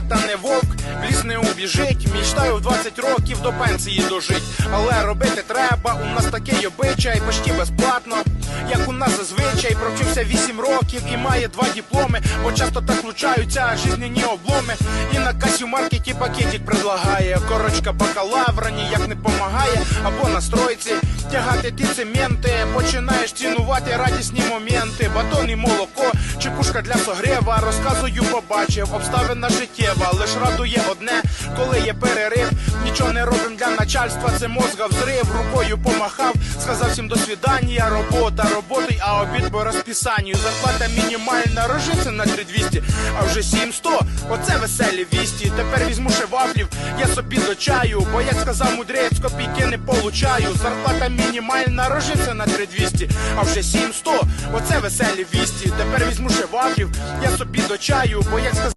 робота не вовк, в ліс не убіжить. Мічтаю в 20 років до пенсії дожить. Але робити треба, у нас такий обичай, почти безплатно. Як у нас зазвичай, провчився 8 років і має два дипломи, бо часто так случаються жизненні обломи. І на касі в маркеті пакетик предлагає. Корочка бакалавра ніяк не помагає, або на стройці тягати ті цементи. Починаєш цінувати радісні моменти, батон і молоко, чи пушка для согрева. Розказую, побачив, обставина життєва. Лиш радує одне, коли є перерив. Нічого не робим для начальства, це мозга взрив. Рукою помахав, сказав всім до свідання. Робота, роботи, а обід по розписанню. Зарплата мінімальна, рожиться на 3200, а вже 700, оце веселі вісті. Тепер візьму ще я собі до чаю. Бо як сказав мудрець, копійки не получаю. Зарплата мінімальна, рожиться на 3200, а вже 700, оце веселі вісті. Тепер візьму ще я собі до чаю. Бо як сказав